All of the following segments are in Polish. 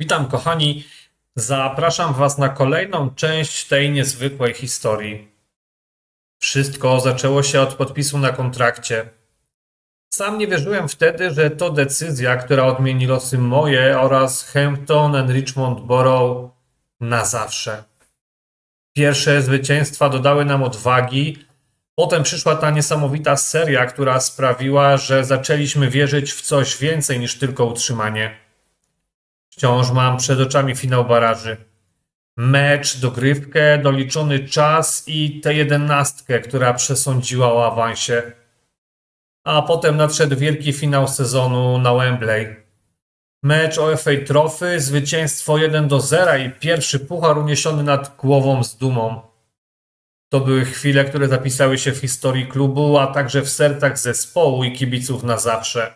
Witam kochani, zapraszam Was na kolejną część tej niezwykłej historii. Wszystko zaczęło się od podpisu na kontrakcie. Sam nie wierzyłem wtedy, że to decyzja, która odmieni losy moje oraz Hampton and Richmond Borough na zawsze. Pierwsze zwycięstwa dodały nam odwagi, potem przyszła ta niesamowita seria, która sprawiła, że zaczęliśmy wierzyć w coś więcej niż tylko utrzymanie. Wciąż mam przed oczami finał baraży. Mecz, dogrywkę, doliczony czas i tę jedenastkę, która przesądziła o awansie. A potem nadszedł wielki finał sezonu na Wembley. Mecz o FA Trophy, zwycięstwo 1 do 0 i pierwszy puchar uniesiony nad głową z dumą. To były chwile, które zapisały się w historii klubu, a także w sercach zespołu i kibiców na zawsze.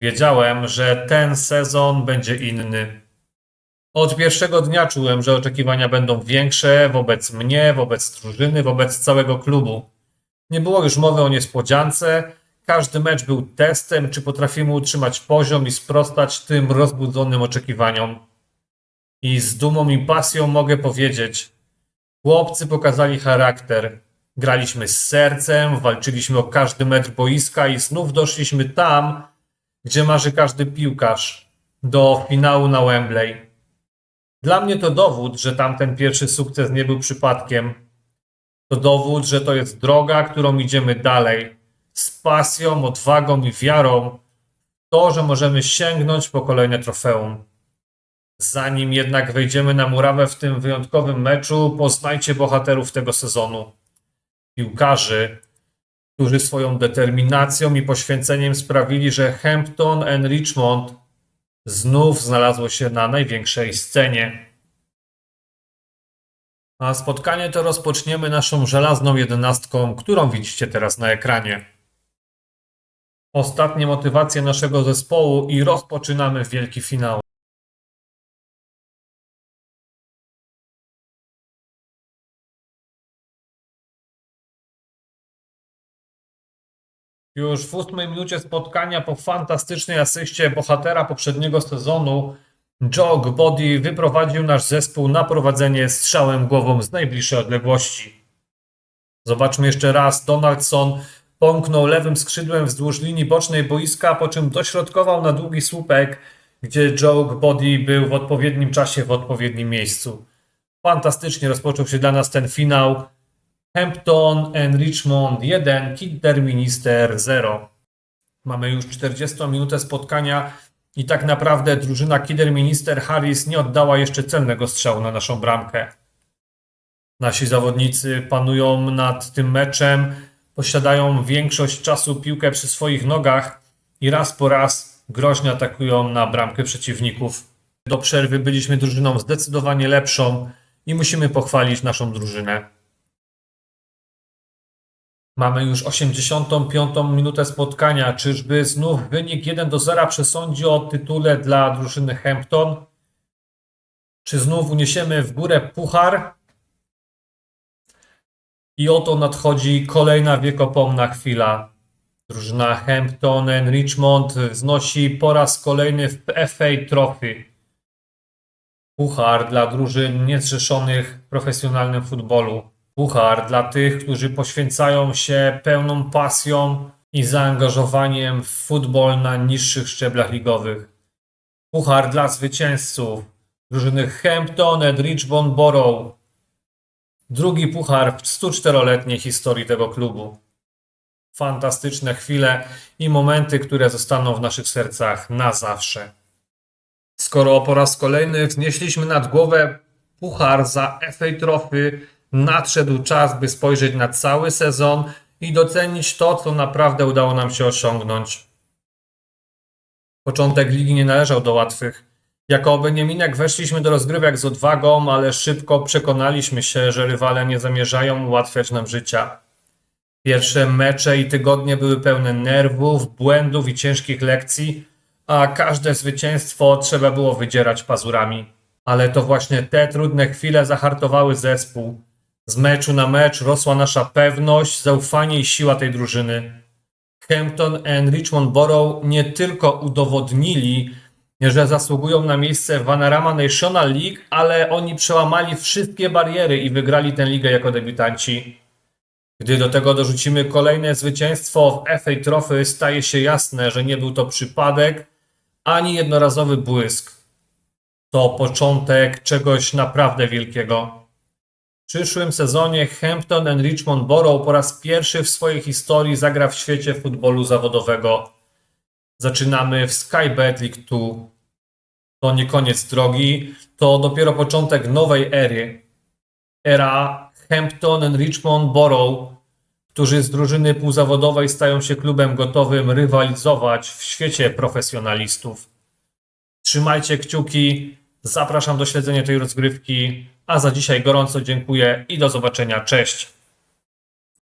Wiedziałem, że ten sezon będzie inny. Od pierwszego dnia czułem, że oczekiwania będą większe wobec mnie, wobec drużyny, wobec całego klubu. Nie było już mowy o niespodziance. Każdy mecz był testem, czy potrafimy utrzymać poziom i sprostać tym rozbudzonym oczekiwaniom. I z dumą i pasją mogę powiedzieć: chłopcy pokazali charakter. Graliśmy z sercem, walczyliśmy o każdy metr boiska i znów doszliśmy tam, gdzie marzy każdy piłkarz do finału na Wembley. Dla mnie to dowód, że tamten pierwszy sukces nie był przypadkiem. To dowód, że to jest droga, którą idziemy dalej. Z pasją, odwagą i wiarą w to, że możemy sięgnąć po kolejne trofeum. Zanim jednak wejdziemy na murawę w tym wyjątkowym meczu, poznajcie bohaterów tego sezonu. Piłkarzy, którzy swoją determinacją i poświęceniem sprawili, że Hampton and Richmond znów znalazło się na największej scenie. A spotkanie to rozpoczniemy naszą żelazną jedenastką, którą widzicie teraz na ekranie. Ostatnie motywacje naszego zespołu i rozpoczynamy wielki finał. Już w ósmej minucie spotkania po fantastycznej asyście bohatera poprzedniego sezonu Joe Body wyprowadził nasz zespół na prowadzenie strzałem głową z najbliższej odległości. Zobaczmy jeszcze raz. Donaldson pomknął lewym skrzydłem wzdłuż linii bocznej boiska, po czym dośrodkował na długi słupek, gdzie Joe Body był w odpowiednim czasie w odpowiednim miejscu. Fantastycznie rozpoczął się dla nas ten finał. Hampton and Richmond 1, Kidderminster 0. Mamy już 40 minutę spotkania i tak naprawdę drużyna Kidderminster Harris nie oddała jeszcze celnego strzału na naszą bramkę. Nasi zawodnicy panują nad tym meczem, posiadają większość czasu piłkę przy swoich nogach i raz po raz groźnie atakują na bramkę przeciwników. Do przerwy byliśmy drużyną zdecydowanie lepszą i musimy pochwalić naszą drużynę. Mamy już 85. minutę spotkania. Czyżby znów wynik 1 do 0 przesądzi o tytule dla drużyny Hampton? Czy znów uniesiemy w górę puchar? I oto nadchodzi kolejna wiekopomna chwila. Drużyna Hampton and Richmond wznosi po raz kolejny w FA Trophy. Puchar dla drużyn niezrzeszonych w profesjonalnym futbolu. Puchar dla tych, którzy poświęcają się pełną pasją i zaangażowaniem w futbol na niższych szczeblach ligowych. Puchar dla zwycięzców drużyny Hampton and Richmond Borough. Drugi puchar w 104-letniej historii tego klubu. Fantastyczne chwile i momenty, które zostaną w naszych sercach na zawsze. Skoro po raz kolejny wznieśliśmy nad głowę puchar za FA Trophy, nadszedł czas, by spojrzeć na cały sezon i docenić to, co naprawdę udało nam się osiągnąć. Początek ligi nie należał do łatwych. Jako Beniaminek weszliśmy do rozgrywek z odwagą, ale szybko przekonaliśmy się, że rywale nie zamierzają ułatwiać nam życia. Pierwsze mecze i tygodnie były pełne nerwów, błędów i ciężkich lekcji, a każde zwycięstwo trzeba było wydzierać pazurami. Ale to właśnie te trudne chwile zahartowały zespół. Z meczu na mecz rosła nasza pewność, zaufanie i siła tej drużyny. Hampton and Richmond Borough nie tylko udowodnili, że zasługują na miejsce w Vanarama National League, ale oni przełamali wszystkie bariery i wygrali tę ligę jako debiutanci. Gdy do tego dorzucimy kolejne zwycięstwo w FA Trophy, staje się jasne, że nie był to przypadek ani jednorazowy błysk. To początek czegoś naprawdę wielkiego. Przyszłym sezonie Hampton and Richmond Borough po raz pierwszy w swojej historii zagra w świecie futbolu zawodowego. Zaczynamy w Sky Bet League 2. To nie koniec drogi, to dopiero początek nowej ery. Era Hampton and Richmond Borough, którzy z drużyny półzawodowej stają się klubem gotowym rywalizować w świecie profesjonalistów. Trzymajcie kciuki, zapraszam do śledzenia tej rozgrywki, a za dzisiaj gorąco dziękuję i do zobaczenia. Cześć!